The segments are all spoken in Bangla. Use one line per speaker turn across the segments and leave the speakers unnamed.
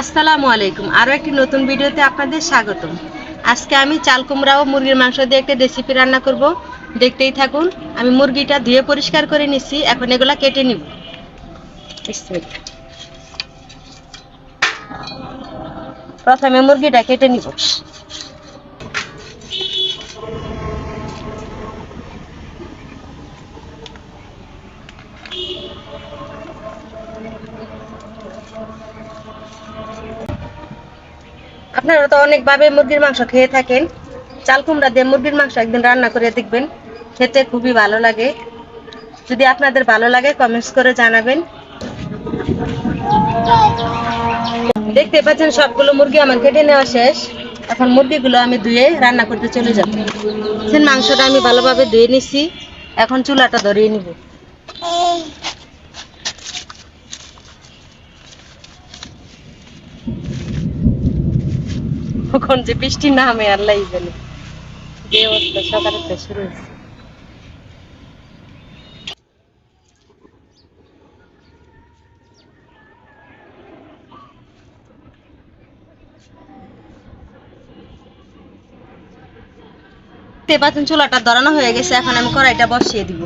আসসালামু আলাইকুম। আরও একটি নতুন ভিডিওতে আপনাদের স্বাগতম। আজকে আমি চাল কুমড়া ও মুরগির মাংস দিয়ে একটা রেসিপি রান্না করব। দেখতেই থাকুন, আমি মুরগিটা ধুয়ে পরিষ্কার করে নিচ্ছি এখন এগুলা কেটে নিব। প্রথমে মুরগিটা কেটে নিব। আপনারা তো অনেকভাবে মুরগির মাংস খেয়ে থাকেন। চাল কুমড়া দিয়ে মুরগির মাংস একদিন রান্না করে দেখবেন। খেতে খুবই ভালো লাগে। যদি আপনাদের ভালো লাগে কমেন্টস করে জানাবেন। দেখতে পাচ্ছেন, সবগুলো মুরগি আমার কেটে নেওয়া শেষ। এখন মুরগিগুলো আমি ধুয়ে রান্না করতে চলে যাব। মাংসটা আমি ভালোভাবে ধুয়ে নিছি। এখন চুলাটা ধরিয়ে নিব। কখন যে বৃষ্টি নামে আল্লাহ জানে যে অবস্থা সকালে তো শুরু হয়েছে। পাচ্ছেন চুলাটা ধরানো হয়ে গেছে, এখন আমি কড়াইটা বসিয়ে দিব।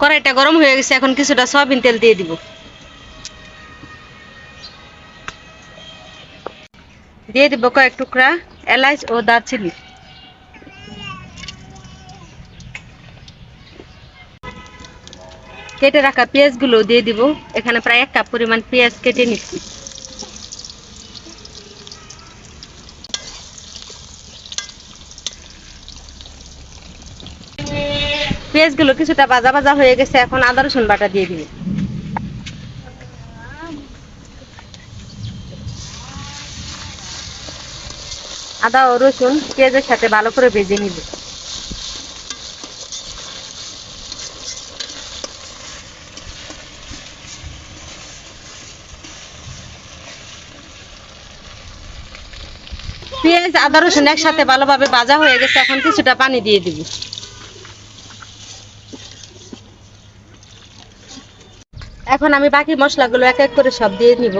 কড়াইটা গরম হয়ে গেছে, এখন কিছুটা সয়াবিন তেল দিয়ে দিব। দিয়ে দিব কয়েক টুকরা এলাচ ও দারচিনি। কেটে রাখা পেঁয়াজগুলো দিয়ে দিব। এখানে প্রায় এক কাপ পরিমাণ পেঁয়াজ কেটে নিচ্ছি। পেঁয়াজগুলো কিছুটা বাজা ভাজা হয়ে গেছে, এখন আদা রসুন বাটা দিয়ে দিবে। আদা ও রসুন পেঁয়াজের সাথে ভালো করে ভেজে নিবে। পেঁয়াজ, আদা, রসুন একসাথে ভালোভাবে ভাজা হয়ে গেছে, এখন কিছুটা পানি দিয়ে দিব। এখন আমি বাকি মশলাগুলো এক এক করে সব দিয়ে নিব।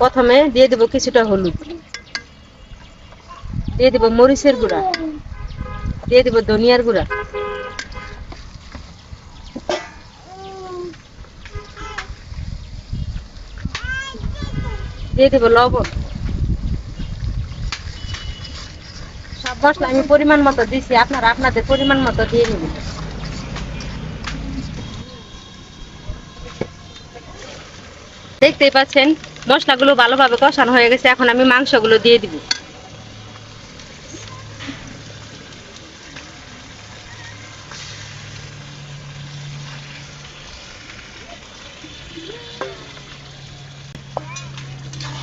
প্রথমে দিয়ে দিব কিছুটা হলুদ। দিয়ে দিব মরিচের গুঁড়া। দিয়ে দিব ধনিয়ার গুঁড়া। দিয়ে দিব লবণ। সব মশলা আমি পরিমাণ মতো দিছি, আপনারা আপনাদের পরিমাণ মতো দিয়ে নেবেন। দেখতেই পাচ্ছেন, মশলাগুলো ভালোভাবে কষানো হয়ে গেছে, এখন আমি মাংসগুলো দিয়ে দিব।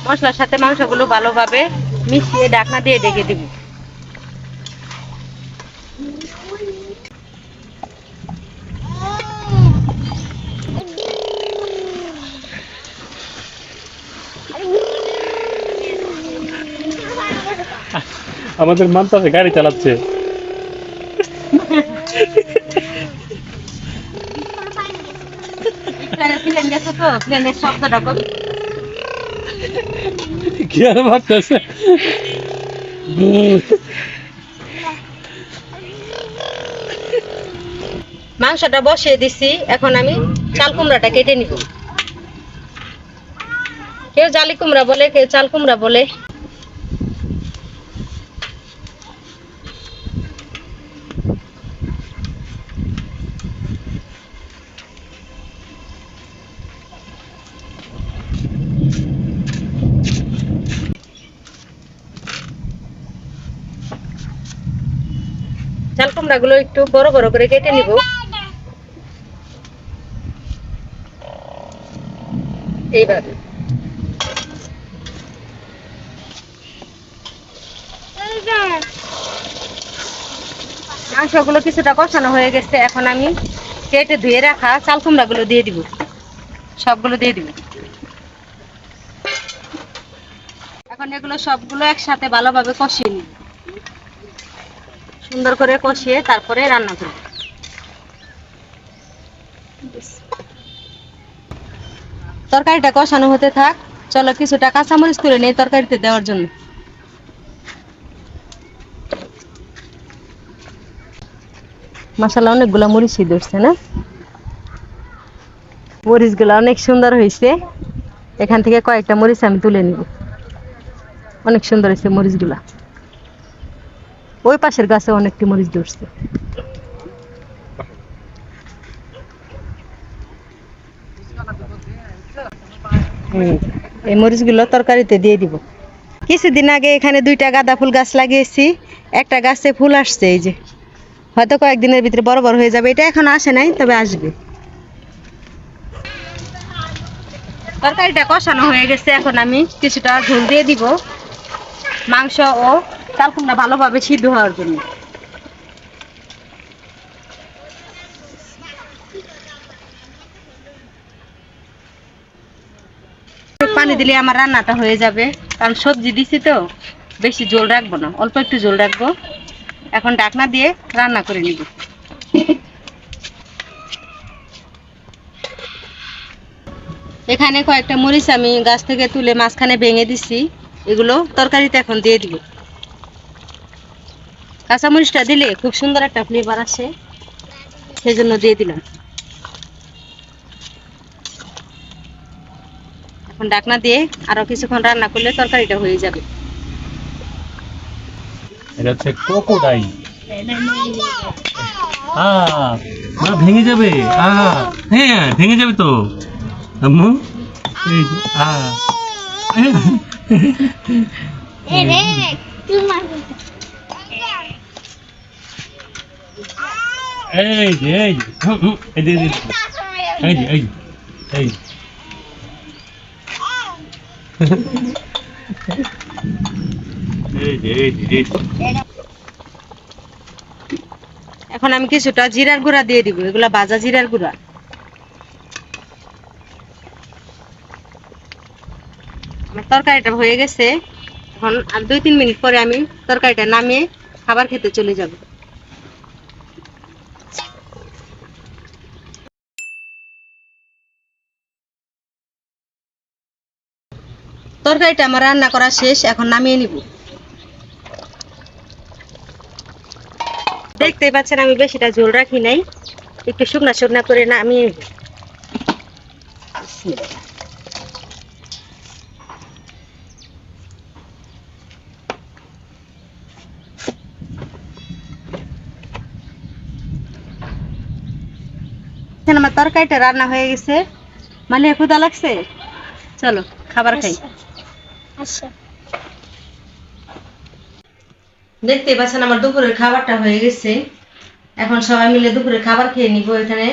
মশলার সাথে মাংসগুলো ভালোভাবে মিশিয়ে ঢাকনা দিয়ে ডেকে দিব।
আমাদের মানতাসে গাড়ি চালাচ্ছে।
প্লেন গেছে তো? প্লেনের শব্দটা মাংসটা বসিয়ে দিছি, এখন আমি চাল কুমড়াটা কেটে নিব। কেউ জালি কুমড়া বলে, কেউ চাল কুমড়া বলে। চাল কুমড়া গুলো একটু বড় বড় করে কেটে নিব। এইভাবে মাংসগুলো কিছুটা কষানো হয়ে গেছে, এখন আমি কেটে ধুয়ে রাখা চাল কুমড়া গুলো দিয়ে দিব। সবগুলো দিয়ে দিব। এখন এগুলো সবগুলো একসাথে ভালোভাবে কষিয়ে সুন্দর করে কষিয়ে তারপরে রান্না করব। তরকারিটা কষানো হতে থাক। চলো কিছুটা কাঁচামরিচ তুলে নেই তরকারিতে দেওয়ার জন্য। মশলা অনেকগুলো মরিচই ধরছে, না? মরিচগুলো অনেক সুন্দর হয়েছে। এখান থেকে কয়েকটা মরিচ আমি তুলে নিব। অনেক সুন্দর হয়েছে মরিচগুলা। ওই পাশের গাছে অনেকটি মরিচ ধরছে। এই মরিচগুলো তরকারিতে দিয়ে দিব। কিছুদিন আগে এখানে দুইটা গাঁদা ফুল গাছ লাগিয়েছি, একটা গাছে ফুল আসছে এই যে। হয়তো কয়েকদিনের ভিতরে বড় বড় হয়ে যাবে, এটা এখন আসে নাই, তবে আসবে। তরকারিটা কষানো হয়ে গেছে, এখন আমি কিছুটা ঝোল দিয়ে দিব। মাংস ও চালকুমড়া ভালোভাবে সিদ্ধ হওয়ার জন্য। পানি দিলে আমার রান্নাটা হয়ে যাবে। কারণ সবজি দিছি তো, বেশি জল রাখব না, অল্প একটু জল রাখব। এখন ডাকনা দিয়ে রান্না করে নিব। এখানে কয়েকটা মরিচ আমি গাছ থেকে তুলে মাঝখানে ভেঙে দিছি। এগুলো তরকারিতে এখন দিয়ে দিব। কাঁচা মরিচটা দিলে খুব সুন্দর একটা ফ্লেভার আসে। সেই জন্য দিয়ে দিলাম। এখন ডাকনা দিয়ে আরও কিছুক্ষণ রান্না করলে তরকারিটা হয়ে যাবে।
এটা হচ্ছে ক্রোকোডাইল। আ ভেঙে যাবে। হ্যাঁ ভেঙে যাবে তো। আম্মু আ এই যে এই যে এই যে, এই এই
এখন আমি কিছুটা জিরার গুঁড়া দিয়ে দিব এগুলা ভাজা জিরার গুঁড়া। আমার তরকারিটা হয়ে গেছে। এখন আর দুই তিন মিনিট পরে আমি তরকারিটা নামিয়ে খাবার খেতে চলে যাব। তরকারিটা আমার রান্না করা শেষ এখন নামিয়ে নিব। দেখতেই পাচ্ছেন আমি বেশিটা ঝোল রাখি নাই। একটু শুকনা শুকনা করে নামিয়ে নিব। আমার তরকারিটা রান্না হয়ে গেছে। মানে ক্ষুদা লাগছে? চলো খাবার খাই। দেখতেই পাচ্ছেন আমার দুপুরের খাবারটা হয়ে গেছে। এখন সবাই মিলে দুপুরের খাবার খেয়ে নিব এখানে।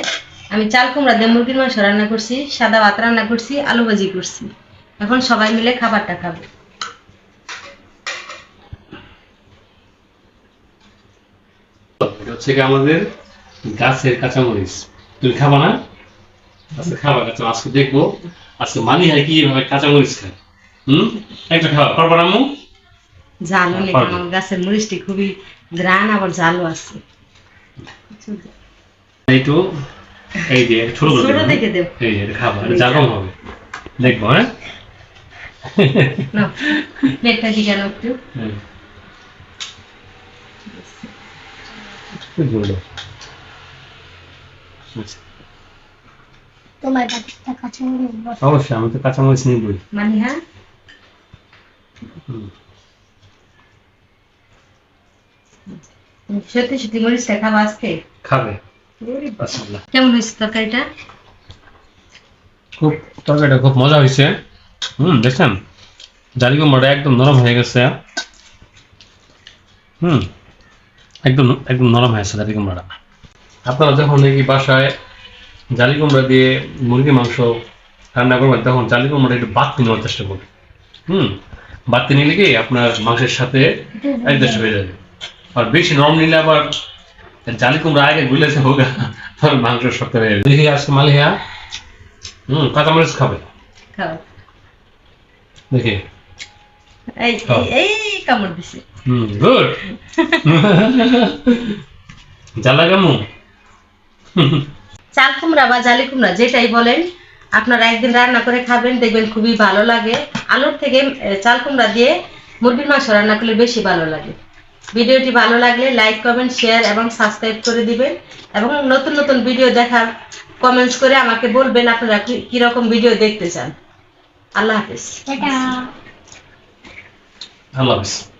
আমি চাল কুমড়া দিয়ে মুরগির মাংস রান্না করছি সাদা ভাত রান্না করছি আলু ভাজি করছি। এখন সবাই মিলে খাবারটা খাব।
হচ্ছে কি আমাদের গাছের কাঁচামরিচ। তুমি খাবা না? আজকে খাবা কাঁচা আজকে দেখব। আজকে মানি হয় কি এভাবে কাঁচামরিচ খায়? হুম? একটা খাওয়া পারবা আম্মু?
জানো লেগে আমার গাছের মরিচটি খুবই গ্রান আবার জালও আছে।
একটু এই যে ছোট
ছোট দেখে দেব।
এই যে এটা জাগম হবে। দেখব হ্যাঁ?
প্লেটটা দিকে আনো একটু?
দাও। আচ্ছা,
তোমার কাছে
অবশ্যই আমি তো কাঁচামরিচ নিবই।
মানি হ্যাঁ। সত্যি সত্যি খাব কেমন হয়েছে তরকারিটা?
খুব তরকারিটা খুব মজা হয়েছে। হুম দেখছেন? জালি কুমড়াটা একদম নরম হয়ে গেছে। হুম একদম একদম নরম হয়েছে জালি কুমড়াটা। আপনারা যখন এই বাসায় জালি কুমড়া দিয়ে মুরগি মাংস রান্না করবেন তখন জালি কুমড়া একটু বাদ নেওয়ার চেষ্টা করবেন। হুম বাড়তি নিলে কি আপনার মাংসের সাথে অ্যাডজাস্ট হয়ে যাবে? আর বেশি নরম নিলে আবার জালি কুমড়া আগে গুলেছে হোক আর মাংস শক্ত হয়ে যাবে। দেখি আজকে মালিহা হুম কাঁচামরিচ খাবে? দেখি।
এই
খাও।
এই এই কামড় দিছে।
হুম গুড। জ্বালা কেমন?
চাল কুমড়া বা জালি কুমড়া যেটাই বলেন আপনারা একদিন রান্না করে খাবেন দেখবেন খুবই ভালো লাগে। আলুর থেকে চাল কুমড়া দিয়ে মুরগির মাংস রান্না করলে বেশি ভালো লাগে। ভিডিওটি ভালো লাগলে লাইক কমেন্ট শেয়ার এবং সাবস্ক্রাইব করে দিবেন। এবং নতুন নতুন ভিডিও দেখার কমেন্টস করে আমাকে বলবেন আপনারা কি- কীরকম ভিডিও দেখতে চান। আল্লাহ হাফিজ।
টাটা।
আল্লাহ হাফিজ।